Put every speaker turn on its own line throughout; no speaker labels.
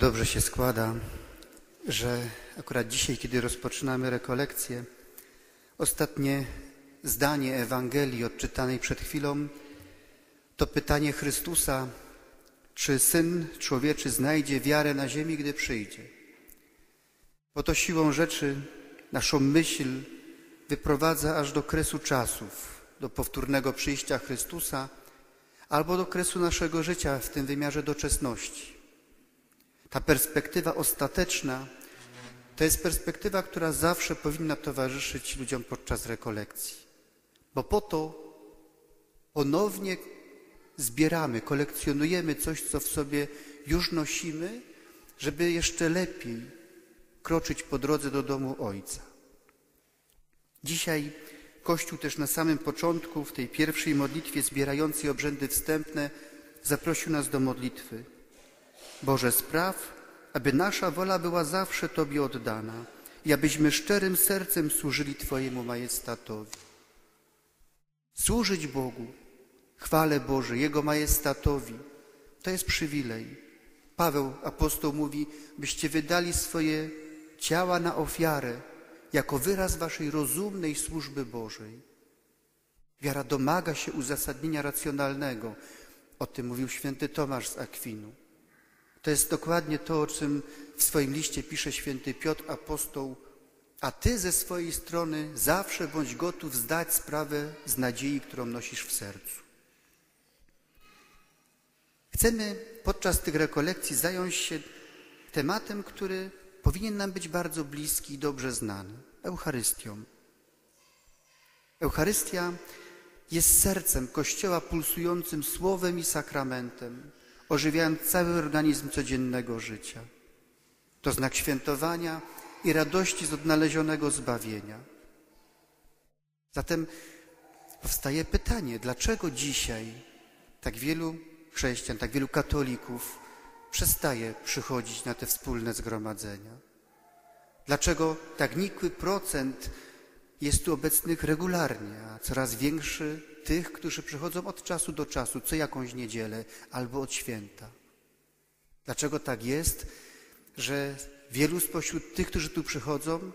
Dobrze się składa, że akurat dzisiaj, kiedy rozpoczynamy rekolekcję, ostatnie zdanie Ewangelii odczytanej przed chwilą to pytanie Chrystusa, czy Syn Człowieczy znajdzie wiarę na ziemi, gdy przyjdzie. Bo to siłą rzeczy naszą myśl wyprowadza aż do kresu czasów, do powtórnego przyjścia Chrystusa albo do kresu naszego życia w tym wymiarze doczesności. Ta perspektywa ostateczna to jest perspektywa, która zawsze powinna towarzyszyć ludziom podczas rekolekcji. Bo po to ponownie zbieramy, kolekcjonujemy coś, co w sobie już nosimy, żeby jeszcze lepiej kroczyć po drodze do domu Ojca. Dzisiaj Kościół też na samym początku, w tej pierwszej modlitwie zbierającej obrzędy wstępne, zaprosił nas do modlitwy. Boże, spraw, aby nasza wola była zawsze Tobie oddana i abyśmy szczerym sercem służyli Twojemu majestatowi. Służyć Bogu, chwale Boże, Jego majestatowi, to jest przywilej. Paweł, apostoł, mówi, byście wydali swoje ciała na ofiarę, jako wyraz waszej rozumnej służby Bożej. Wiara domaga się uzasadnienia racjonalnego. O tym mówił święty Tomasz z Akwinu. To jest dokładnie to, o czym w swoim liście pisze święty Piotr apostoł, a ty ze swojej strony zawsze bądź gotów zdać sprawę z nadziei, którą nosisz w sercu. Chcemy podczas tych rekolekcji zająć się tematem, który powinien nam być bardzo bliski i dobrze znany Eucharystią. Eucharystia jest sercem Kościoła pulsującym słowem i sakramentem, ożywiając cały organizm codziennego życia. To znak świętowania i radości z odnalezionego zbawienia. Zatem powstaje pytanie, dlaczego dzisiaj tak wielu chrześcijan, tak wielu katolików przestaje przychodzić na te wspólne zgromadzenia? Dlaczego tak nikły procent jest tu obecnych regularnie, a coraz większy tych, którzy przychodzą od czasu do czasu, co jakąś niedzielę albo od święta? Dlaczego tak jest, że wielu spośród tych, którzy tu przychodzą,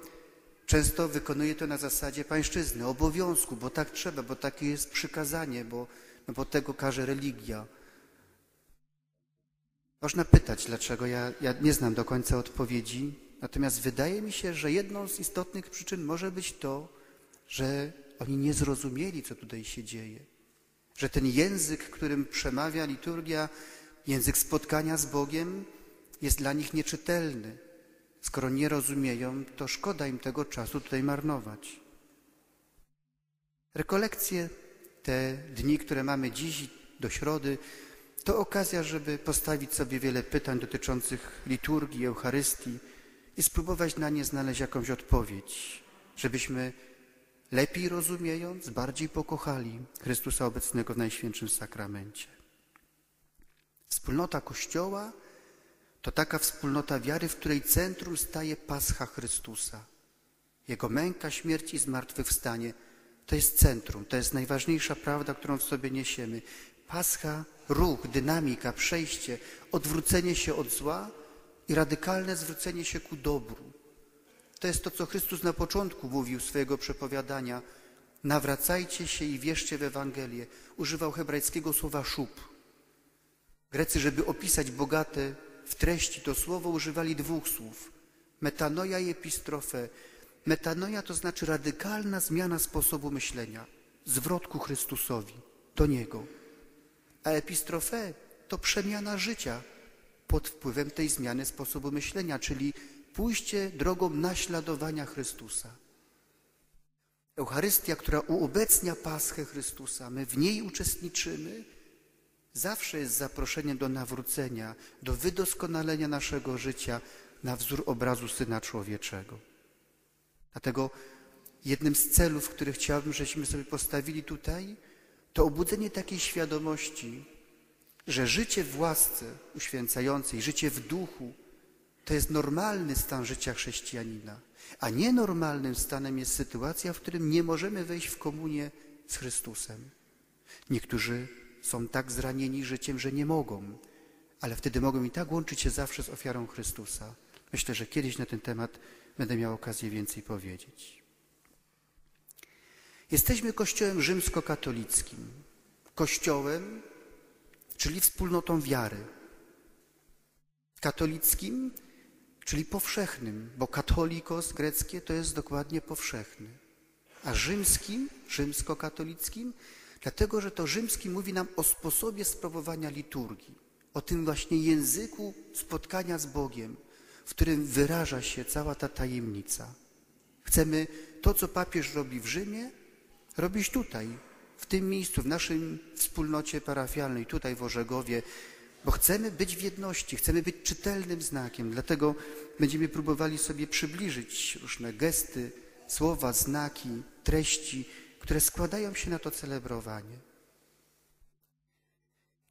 często wykonuje to na zasadzie pańszczyzny, obowiązku, bo tak trzeba, bo takie jest przykazanie, bo, no bo tego każe religia. Można pytać, dlaczego. Ja, ja nie znam do końca odpowiedzi, natomiast wydaje mi się, że jedną z istotnych przyczyn może być to, że oni nie zrozumieli, co tutaj się dzieje. Że ten język, którym przemawia liturgia, język spotkania z Bogiem, jest dla nich nieczytelny. Skoro nie rozumieją, to szkoda im tego czasu tutaj marnować. Rekolekcje, te dni, które mamy dziś do środy, to okazja, żeby postawić sobie wiele pytań dotyczących liturgii, Eucharystii i spróbować na nie znaleźć jakąś odpowiedź, żebyśmy lepiej rozumiejąc, bardziej pokochali Chrystusa obecnego w Najświętszym Sakramencie. Wspólnota Kościoła to taka wspólnota wiary, w której centrum staje Pascha Chrystusa. Jego męka, śmierć i zmartwychwstanie to jest centrum, to jest najważniejsza prawda, którą w sobie niesiemy. Pascha, ruch, dynamika, przejście, odwrócenie się od zła i radykalne zwrócenie się ku dobru. To jest to, co Chrystus na początku mówił swojego przepowiadania. Nawracajcie się i wierzcie w Ewangelię. Używał hebrajskiego słowa szub. Grecy, żeby opisać bogate w treści to słowo, używali dwóch słów. Metanoja i epistrofe. Metanoja to znaczy radykalna zmiana sposobu myślenia. Zwrot ku Chrystusowi, do Niego. A epistrofe to przemiana życia pod wpływem tej zmiany sposobu myślenia, czyli pójście drogą naśladowania Chrystusa. Eucharystia, która uobecnia Paschę Chrystusa, my w niej uczestniczymy, zawsze jest zaproszeniem do nawrócenia, do wydoskonalenia naszego życia na wzór obrazu Syna Człowieczego. Dlatego jednym z celów, które chciałbym, żeśmy sobie postawili tutaj, to obudzenie takiej świadomości, że życie w łasce uświęcającej, życie w duchu, to jest normalny stan życia chrześcijanina, a nienormalnym stanem jest sytuacja, w którym nie możemy wejść w komunię z Chrystusem. Niektórzy są tak zranieni życiem, że nie mogą, ale wtedy mogą i tak łączyć się zawsze z ofiarą Chrystusa. Myślę, że kiedyś na ten temat będę miał okazję więcej powiedzieć. Jesteśmy Kościołem rzymskokatolickim, Kościołem, czyli wspólnotą wiary. Katolickim, czyli powszechnym, bo katolikos greckie to jest dokładnie powszechny. A rzymskim, rzymskokatolickim, dlatego że to rzymski mówi nam o sposobie sprawowania liturgii, o tym właśnie języku spotkania z Bogiem, w którym wyraża się cała ta tajemnica. Chcemy to, co papież robi w Rzymie, robić tutaj, w tym miejscu, w naszym wspólnocie parafialnej, tutaj w Orzegowie, bo chcemy być w jedności, chcemy być czytelnym znakiem. Dlatego będziemy próbowali sobie przybliżyć różne gesty, słowa, znaki, treści, które składają się na to celebrowanie.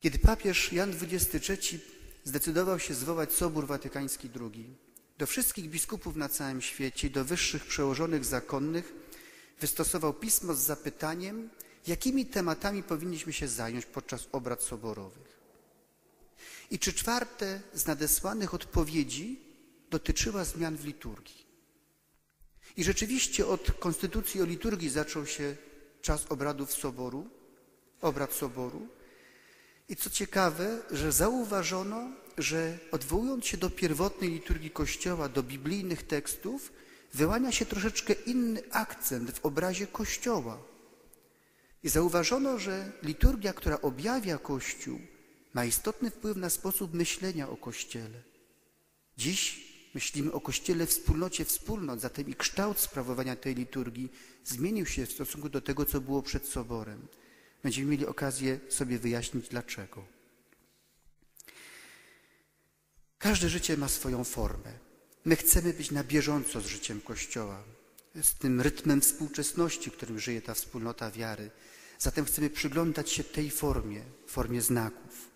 Kiedy papież Jan XXIII zdecydował się zwołać Sobór Watykański II, do wszystkich biskupów na całym świecie, do wyższych przełożonych zakonnych wystosował pismo z zapytaniem, jakimi tematami powinniśmy się zająć podczas obrad soborowych. I trzy czwarte z nadesłanych odpowiedzi dotyczyła zmian w liturgii. I rzeczywiście od konstytucji o liturgii zaczął się czas obradów soboru, obrad soboru. I co ciekawe, że zauważono, że odwołując się do pierwotnej liturgii Kościoła, do biblijnych tekstów, wyłania się troszeczkę inny akcent w obrazie Kościoła. I zauważono, że liturgia, która objawia Kościół, ma istotny wpływ na sposób myślenia o Kościele. Dziś myślimy o Kościele wspólnocie wspólnot, zatem i kształt sprawowania tej liturgii zmienił się w stosunku do tego, co było przed Soborem. Będziemy mieli okazję sobie wyjaśnić dlaczego. Każde życie ma swoją formę. My chcemy być na bieżąco z życiem Kościoła, z tym rytmem współczesności, którym żyje ta wspólnota wiary. Zatem chcemy przyglądać się tej formie, formie znaków.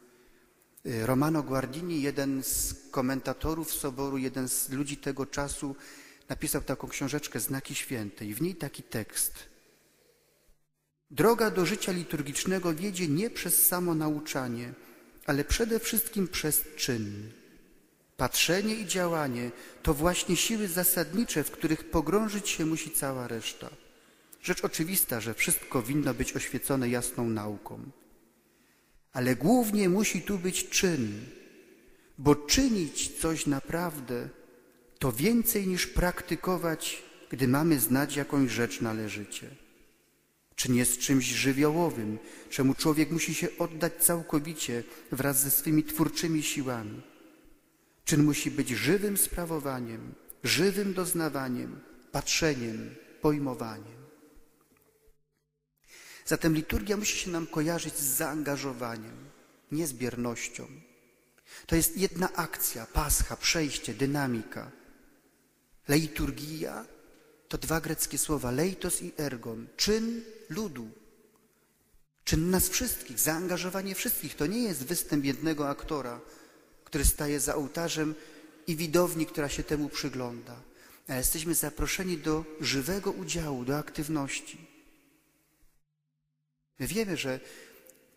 Y, Romano Guardini, jeden z komentatorów Soboru, jeden z ludzi tego czasu, napisał taką książeczkę Znaki Święte i w niej taki tekst. Droga do życia liturgicznego wiedzie nie przez samo nauczanie, ale przede wszystkim przez czyn. Patrzenie i działanie to właśnie siły zasadnicze, w których pogrążyć się musi cała reszta. Rzecz oczywista, że wszystko winno być oświecone jasną nauką. Ale głównie musi tu być czyn, bo czynić coś naprawdę to więcej niż praktykować, gdy mamy znać jakąś rzecz należycie. Czyn jest czymś żywiołowym, czemu człowiek musi się oddać całkowicie wraz ze swymi twórczymi siłami. Czyn musi być żywym sprawowaniem, żywym doznawaniem, patrzeniem, pojmowaniem. Zatem liturgia musi się nam kojarzyć z zaangażowaniem, nie z biernością. To jest jedna akcja, pascha, przejście, dynamika. Leiturgia to dwa greckie słowa, leitos i ergon, czyn ludu, czyn nas wszystkich, zaangażowanie wszystkich. To nie jest występ jednego aktora, który staje za ołtarzem i widowni, która się temu przygląda. Jesteśmy zaproszeni do żywego udziału, do aktywności. My wiemy, że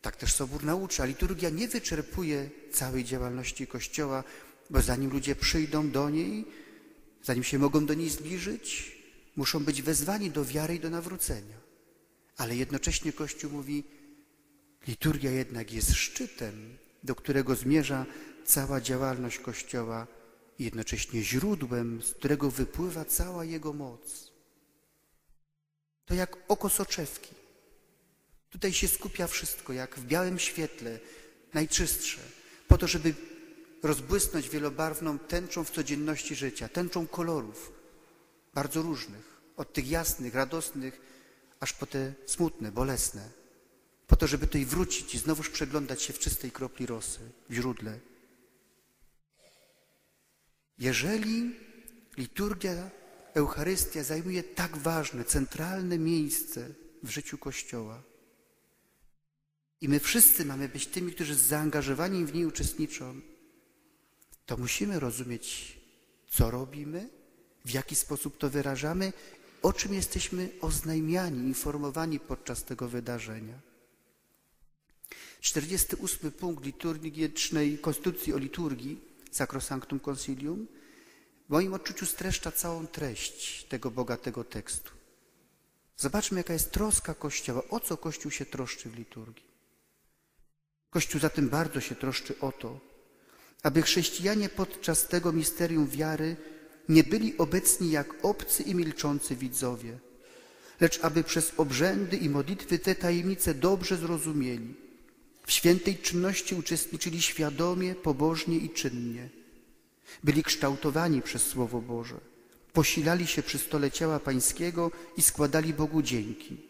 tak też Sobór naucza, liturgia nie wyczerpuje całej działalności Kościoła, bo zanim ludzie przyjdą do niej, zanim się mogą do niej zbliżyć, muszą być wezwani do wiary i do nawrócenia. Ale jednocześnie Kościół mówi, liturgia jednak jest szczytem, do którego zmierza cała działalność Kościoła i jednocześnie źródłem, z którego wypływa cała Jego moc. To jak oko soczewki. Tutaj się skupia wszystko, jak w białym świetle, najczystsze, po to, żeby rozbłysnąć wielobarwną tęczą w codzienności życia, tęczą kolorów, bardzo różnych, od tych jasnych, radosnych, aż po te smutne, bolesne, po to, żeby tutaj wrócić i znowuż przeglądać się w czystej kropli rosy, w źródle. Jeżeli liturgia, Eucharystia zajmuje tak ważne, centralne miejsce w życiu Kościoła, i my wszyscy mamy być tymi, którzy z zaangażowaniem w niej uczestniczą, to musimy rozumieć, co robimy, w jaki sposób to wyrażamy, o czym jesteśmy oznajmiani, informowani podczas tego wydarzenia. 48 punkt liturgicznej Konstytucji o liturgii, Sacrosanctum Concilium, w moim odczuciu streszcza całą treść tego bogatego tekstu. Zobaczmy, jaka jest troska Kościoła, o co Kościół się troszczy w liturgii. Kościół zatem bardzo się troszczy o to, aby chrześcijanie podczas tego misterium wiary nie byli obecni jak obcy i milczący widzowie, lecz aby przez obrzędy i modlitwy te tajemnice dobrze zrozumieli, w świętej czynności uczestniczyli świadomie, pobożnie i czynnie. Byli kształtowani przez Słowo Boże, posilali się przy stole ciała Pańskiego i składali Bogu dzięki,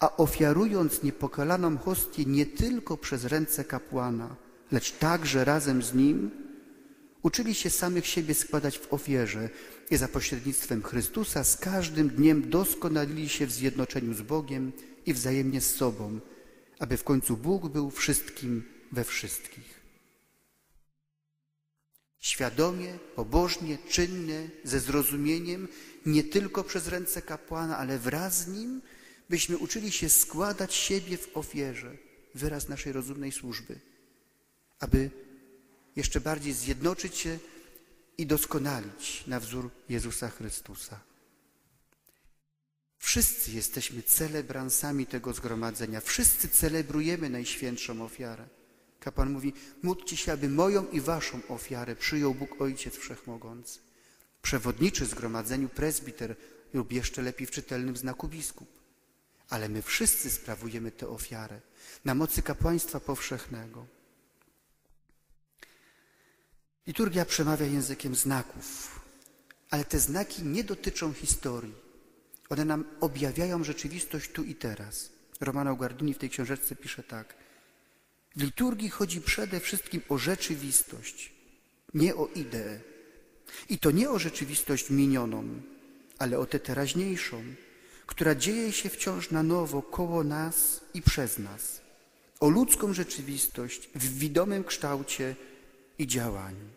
a ofiarując niepokalaną hostię nie tylko przez ręce kapłana, lecz także razem z nim, uczyli się samych siebie składać w ofierze i za pośrednictwem Chrystusa z każdym dniem doskonalili się w zjednoczeniu z Bogiem i wzajemnie z sobą, aby w końcu Bóg był wszystkim we wszystkich. Świadomie, pobożnie, czynnie, ze zrozumieniem, nie tylko przez ręce kapłana, ale wraz z nim, byśmy uczyli się składać siebie w ofierze, wyraz naszej rozumnej służby, aby jeszcze bardziej zjednoczyć się i doskonalić na wzór Jezusa Chrystusa. Wszyscy jesteśmy celebransami tego zgromadzenia. Wszyscy celebrujemy Najświętszą ofiarę. Kapłan mówi, módlcie się, aby moją i waszą ofiarę przyjął Bóg Ojciec Wszechmogący. Przewodniczy zgromadzeniu prezbiter lub jeszcze lepiej w czytelnym znaku biskup. Ale my wszyscy sprawujemy tę ofiarę na mocy kapłaństwa powszechnego. Liturgia przemawia językiem znaków, ale te znaki nie dotyczą historii. One nam objawiają rzeczywistość tu i teraz. Romano Guardini w tej książeczce pisze tak. W liturgii chodzi przede wszystkim o rzeczywistość, nie o ideę. I to nie o rzeczywistość minioną, ale o tę teraźniejszą, która dzieje się wciąż na nowo koło nas i przez nas. O ludzką rzeczywistość w widomym kształcie i działaniu.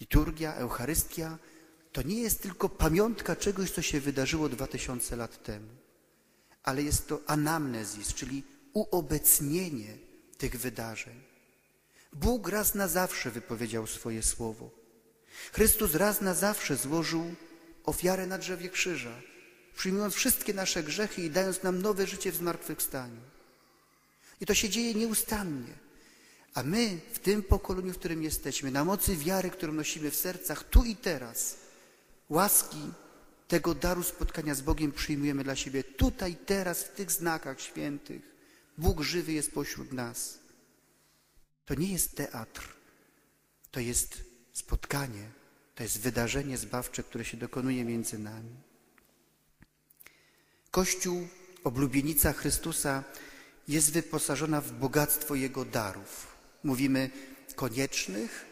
Liturgia, Eucharystia to nie jest tylko pamiątka czegoś, co się wydarzyło dwa tysiące lat temu, ale jest to anamnezis, czyli uobecnienie tych wydarzeń. Bóg raz na zawsze wypowiedział swoje słowo. Chrystus raz na zawsze złożył ofiarę na drzewie krzyża, przyjmując wszystkie nasze grzechy i dając nam nowe życie w zmartwychwstaniu. I to się dzieje nieustannie. A my w tym pokoleniu, w którym jesteśmy, na mocy wiary, którą nosimy w sercach, tu i teraz, łaski tego daru spotkania z Bogiem przyjmujemy dla siebie tutaj, teraz, w tych znakach świętych. Bóg żywy jest pośród nas. To nie jest teatr, to jest spotkanie, to jest wydarzenie zbawcze, które się dokonuje między nami. Kościół, oblubienica Chrystusa jest wyposażona w bogactwo Jego darów. Mówimy koniecznych,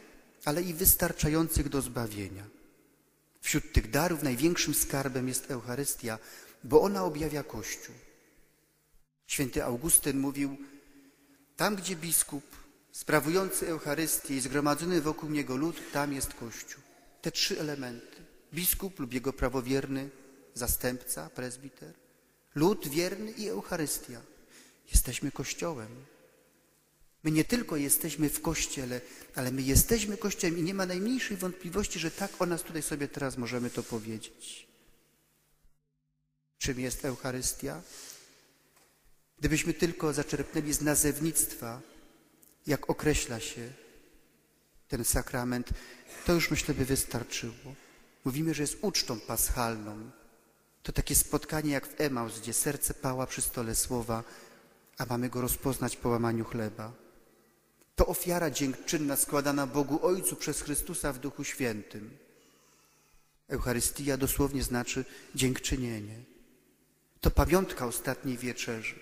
ale i wystarczających do zbawienia. Wśród tych darów największym skarbem jest Eucharystia, bo ona objawia Kościół. Święty Augustyn mówił, tam gdzie biskup sprawujący Eucharystię i zgromadzony wokół niego lud, tam jest Kościół. Te trzy elementy. Biskup lub jego prawowierny zastępca, prezbiter, lud wierny i Eucharystia. Jesteśmy Kościołem. My nie tylko jesteśmy w Kościele, ale my jesteśmy Kościołem i nie ma najmniejszej wątpliwości, że tak o nas tutaj sobie teraz możemy to powiedzieć. Czym jest Eucharystia? Gdybyśmy tylko zaczerpnęli z nazewnictwa, jak określa się ten sakrament, to już myślę by wystarczyło. Mówimy, że jest ucztą paschalną. To takie spotkanie jak w Emaus, gdzie serce pała przy stole słowa, a mamy go rozpoznać po łamaniu chleba. To ofiara dziękczynna składana Bogu Ojcu przez Chrystusa w Duchu Świętym. Eucharystia dosłownie znaczy dziękczynienie. To pamiątka ostatniej wieczerzy,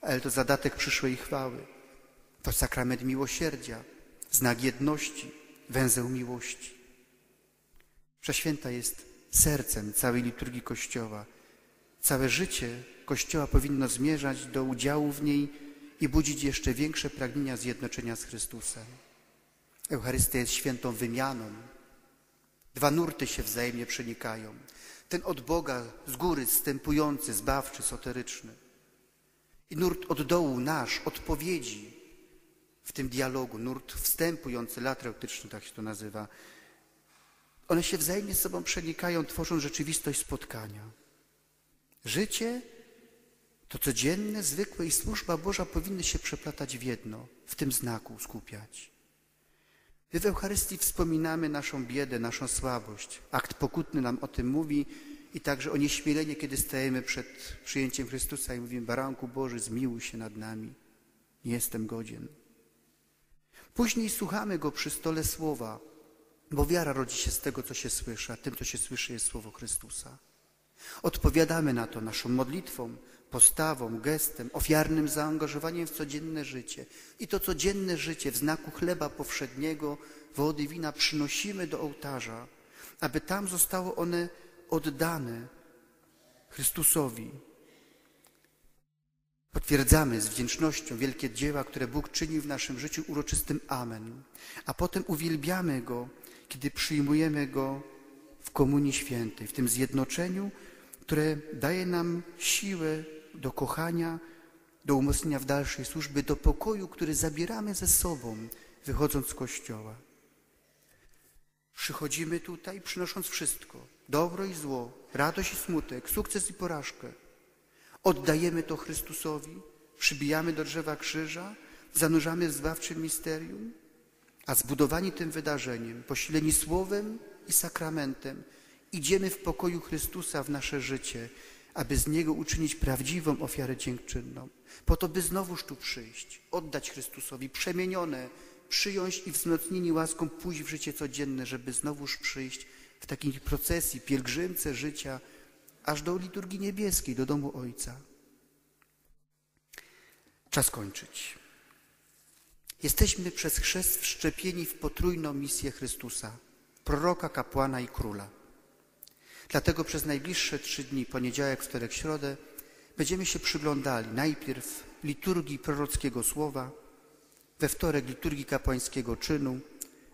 ale to zadatek przyszłej chwały. To sakrament miłosierdzia, znak jedności, węzeł miłości. Prześwięta jest sercem całej liturgii Kościoła. Całe życie Kościoła powinno zmierzać do udziału w niej i budzić jeszcze większe pragnienia zjednoczenia z Chrystusem. Eucharystia jest świętą wymianą. Dwa nurty się wzajemnie przenikają. Ten od Boga z góry zstępujący, zbawczy, soteryczny I nurt od dołu nasz, odpowiedzi w tym dialogu, nurt wstępujący, latreutyczny, tak się to nazywa, one się wzajemnie z sobą przenikają, tworząc rzeczywistość spotkania. Życie, to codzienne, zwykłe i służba Boża powinny się przeplatać w jedno, w tym znaku skupiać. My w Eucharystii wspominamy naszą biedę, naszą słabość. Akt pokutny nam o tym mówi i także o nieśmielenie, kiedy stajemy przed przyjęciem Chrystusa i mówimy, Baranku Boży, zmiłuj się nad nami. Nie jestem godzien. Później słuchamy Go przy stole słowa, bo wiara rodzi się z tego, co się słyszy, a tym, co się słyszy, jest słowo Chrystusa. Odpowiadamy na to naszą modlitwą, postawą, gestem, ofiarnym zaangażowaniem w codzienne życie. I to codzienne życie w znaku chleba powszedniego, wody, wina przynosimy do ołtarza, aby tam zostało one oddane Chrystusowi. Potwierdzamy z wdzięcznością wielkie dzieła, które Bóg czynił w naszym życiu uroczystym Amen. A potem uwielbiamy Go, kiedy przyjmujemy Go w Komunii Świętej, w tym zjednoczeniu, które daje nam siłę do kochania, do umocnienia w dalszej służbie, do pokoju, który zabieramy ze sobą, wychodząc z Kościoła. Przychodzimy tutaj, przynosząc wszystko, dobro i zło, radość i smutek, sukces i porażkę. Oddajemy to Chrystusowi, przybijamy do drzewa krzyża, zanurzamy w zbawczym misterium, a zbudowani tym wydarzeniem, posileni słowem i sakramentem, idziemy w pokoju Chrystusa w nasze życie, aby z Niego uczynić prawdziwą ofiarę dziękczynną, po to, by znowuż tu przyjść, oddać Chrystusowi przemienione, przyjąć i wzmocnieni łaską pójść w życie codzienne, żeby znowuż przyjść w takiej procesji, pielgrzymce życia, aż do liturgii niebieskiej, do domu Ojca. Czas kończyć. Jesteśmy przez chrzest wszczepieni w potrójną misję Chrystusa, proroka, kapłana i króla. Dlatego przez najbliższe trzy dni, poniedziałek, wtorek, środę, będziemy się przyglądali najpierw liturgii prorockiego słowa, we wtorek liturgii kapłańskiego czynu,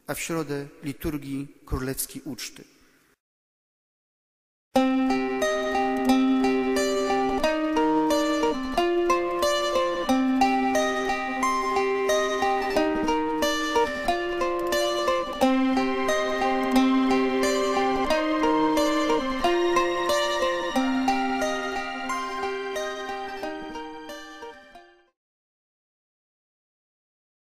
a w środę liturgii królewskiej uczty.